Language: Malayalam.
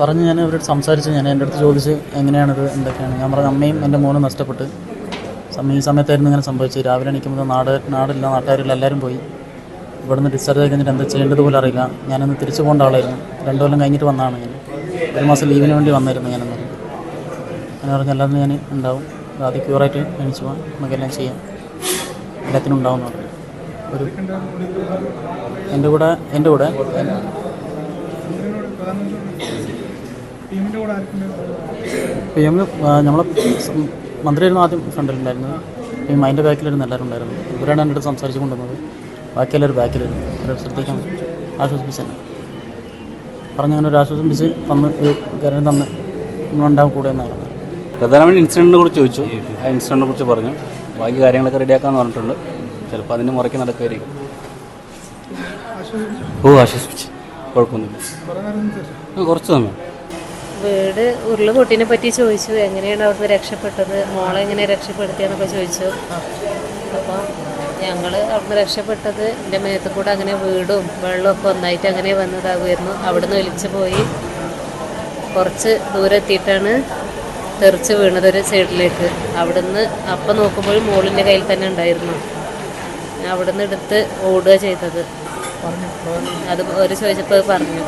പറഞ്ഞ് ഞാൻ അവരോട് സംസാരിച്ച് ഞാൻ എന്റെ അടുത്ത് ചോദിച്ച് എങ്ങനെയാണിത് എന്തൊക്കെയാണ്. ഞാൻ പറഞ്ഞ അമ്മയും എന്റെ മോനും നഷ്ടപ്പെട്ട്. ഈ സമയത്തായിരുന്നു ഇങ്ങനെ സംഭവിച്ചത്. രാവിലെ എണീക്കുമ്പോൾ നാട് നാടില്ല നാട്ടുകാരില്ല എല്ലാവരും പോയി. ഇവിടുന്ന് ഡിസ്ചാർജ് ആയി കഴിഞ്ഞിട്ട് എന്താ ചെയ്യേണ്ടത് പോലും അറിയില്ല. ഞാനൊന്ന് തിരിച്ചു പോകേണ്ട ആളായിരുന്നു. രണ്ടു കൊല്ലം കഴിഞ്ഞിട്ട് വന്നതാണ് ഞാൻ. ഒരു മാസം ലീവിന് വേണ്ടി വന്നായിരുന്നു ഞാനെന്ന്. അങ്ങനെ പറഞ്ഞ എല്ലാവരും ഞാൻ ഉണ്ടാവും. ആദ്യം ക്യൂറായിട്ട് എണീച്ചു പോകാം നമുക്കെല്ലാം ചെയ്യാം. എല്ലാത്തിനും ഉണ്ടാവും എന്ന് പറഞ്ഞു. ഒരു എന്റെ കൂടെ എന്റെ കൂടെ പി എമ്മിന് നമ്മളെ മന്ത്രിയായിരുന്നു ആദ്യം ഫ്രണ്ടിലുണ്ടായിരുന്നു പി എം അതിന്റെ ബാക്കിലായിരുന്നു എല്ലാവരും ഉണ്ടായിരുന്നു ഇവരാണ് എന്റെ അടുത്ത് സംസാരിച്ചു കൊണ്ടുവന്നത്. ബാക്കി എല്ലാവരും ബാക്കിലായിരുന്നു. ഒരു സ്ഥലത്തേക്കാണ് പറഞ്ഞ അങ്ങനെ ഒരു ആശ്വസിപ്പിച്ച് തന്ന് കാര്യം തന്ന് നമ്മളുണ്ടാവും കൂടെ എന്നാണ് പറഞ്ഞത് പ്രധാനമായിട്ട് ഇൻസിഡന്റിനെ കുറിച്ച് ചോദിച്ചു. ആ ഇൻസിഡന്റിനെ കുറിച്ച് പറഞ്ഞു. ബാക്കി കാര്യങ്ങളൊക്കെ റെഡിയാക്കാമെന്ന് പറഞ്ഞിട്ടുണ്ട്. ചിലപ്പോൾ അതിന്റെ മുറയ്ക്ക് നടക്കുമായിരിക്കും. ഓ ആശ്വസിപ്പിച്ച്. കുഴപ്പമൊന്നുമില്ല. കുറച്ച് സമയം. വീട് ഉരുളുപൊട്ടിനെ പറ്റി ചോദിച്ചു. എങ്ങനെയാണ് അവിടുന്ന് രക്ഷപ്പെട്ടത്? മോളെ എങ്ങനെ രക്ഷപ്പെടുത്തിയെന്നൊക്കെ ചോദിച്ചു. അപ്പോൾ ഞങ്ങൾ അവിടുന്ന് രക്ഷപ്പെട്ടത് എന്റെ മേത്ത് കൂടെ അങ്ങനെ വീടും വെള്ളമൊക്കെ ഒന്നായിട്ട് അങ്ങനെ വന്നതാകുമായിരുന്നു. അവിടുന്ന് ഒലിച്ചു പോയി. കുറച്ച് ദൂരെ എത്തിയിട്ടാണ് തെറിച്ച് വീണത് ഒരു സൈഡിലേക്ക്. അവിടുന്ന് അപ്പം നോക്കുമ്പോഴും മോളിന്റെ കയ്യിൽ തന്നെ ഉണ്ടായിരുന്നു. ഞാൻ അവിടുന്ന് എടുത്ത് ഓടുക ചെയ്തത്. അത് ഒരു ചോദിച്ചപ്പോൾ പറഞ്ഞു.